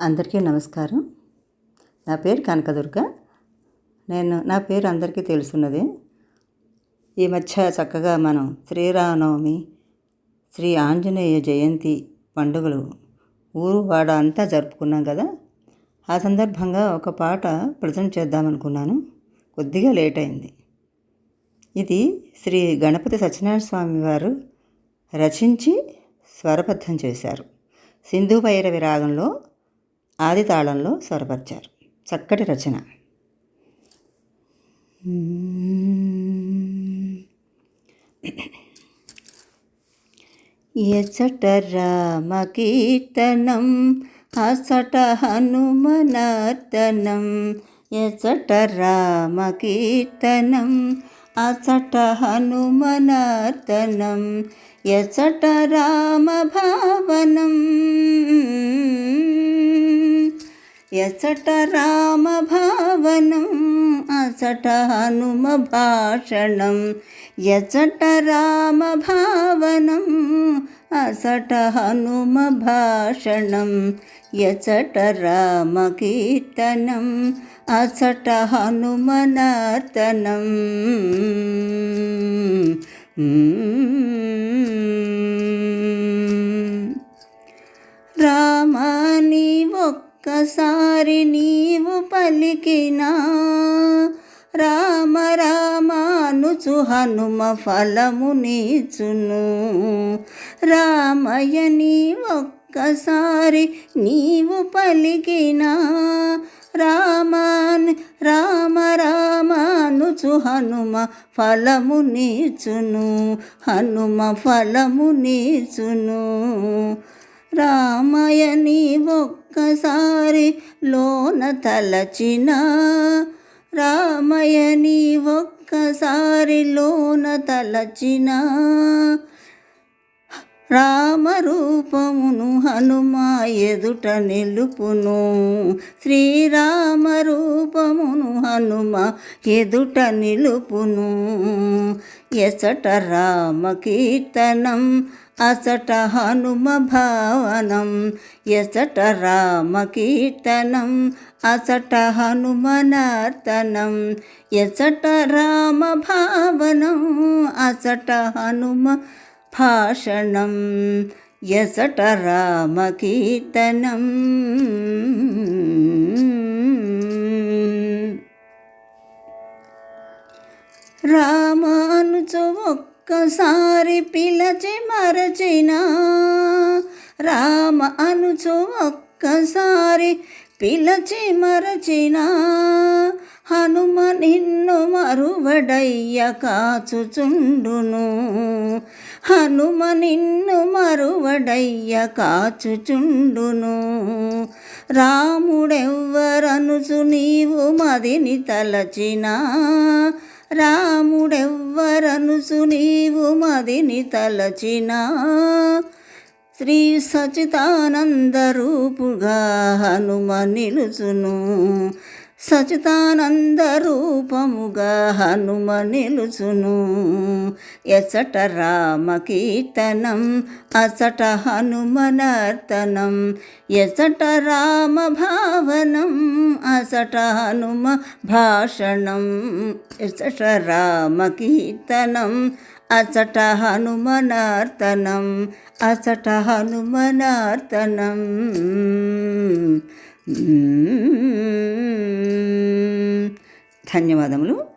అందరికీ నమస్కారం. నా పేరు కనకదుర్గ. నేను నా పేరు అందరికీ తెలుసున్నది. ఈ మధ్య చక్కగా మనం శ్రీరామనవమి శ్రీ ఆంజనేయ జయంతి పండుగలు ఊరు వాడ అంతా జరుపుకున్నాం కదా. ఆ సందర్భంగా ఒక పాట ప్రజెంట్ చేద్దామనుకున్నాను. కొద్దిగా లేట్ అయింది. ఇది శ్రీ గణపతి సత్యనారాయణ స్వామి వారు రచించి స్వరబద్ధం చేశారు. సింధు భైరవి రాగంలో ఆది తాళంలో స్వరపరిచారు. చక్కటి రచన. ఎచ్చట రామ కీర్తనం అసట హనుమనర్తనం. ఎచ్చట రామ కీర్తనం అసట హనుమనర్తనం. ఎచ్చట రామ భావనం ఎసట రామ భావనం అసట హనుమ భాషణం. ఎసట రామ భావనం అసట హనుమ భాషణం. ఎసట రామ కీర్తనం అసట హనుమనర్తనం ఒక్కసారి నీవు పలికినా రామ రామానుచు హనుమ ఫలము నీచును. రామయని ఒక్కసారి నీవు పలికినా రామాన్ రామ రామానుచు హనుమ ఫలము నీచును. హనుమ ఫలము నీచును. రామయని ఒక్కసారి లోన తలచిన. రామయని ఒక్కసారి లోన తలచిన. రామరూపమును హనుమ ఎదుట నిలుపును. శ్రీరామ రూపమును హనుమ ఎదుట నిలుపును. ఎసట రామ కీర్తనం అసట హనుమ భావనం. ఎసట రామ కీర్తనం అసట హనుమనార్తనం ఎసట రామ భావనం అసట హనుమ భాషణం. ఎసట రామ కీర్తనం తలుచు ఒక్కసారి పిలచి మరచిన రామ అనుచు ఒక్కసారి పిలచి మరచిన హనుమ నిన్ను మరువడయ్య కాచుచుండును. హనుమ నిన్ను మరువడయ్య కాచుచుండును. రాముడెవ్వరనుచు నీవు మదిని తలచినా రాముడెవ్వరనుసు నీవు మదిని తలచిన? శ్రీ సచితానంద రూపుగా హనుమ నిలుచును. సచితానంద రూపముగా హనుమ నిలుచును. ఎసట రామ కీర్తనం అసట హనుమనర్తనం ఎసట రామ భావనం అసట హనుమ భాషణం. ఎసట రామ కీర్తనం అసట హనుమనర్తనం అసట హనుమనర్తనం ధన్యవాదములు.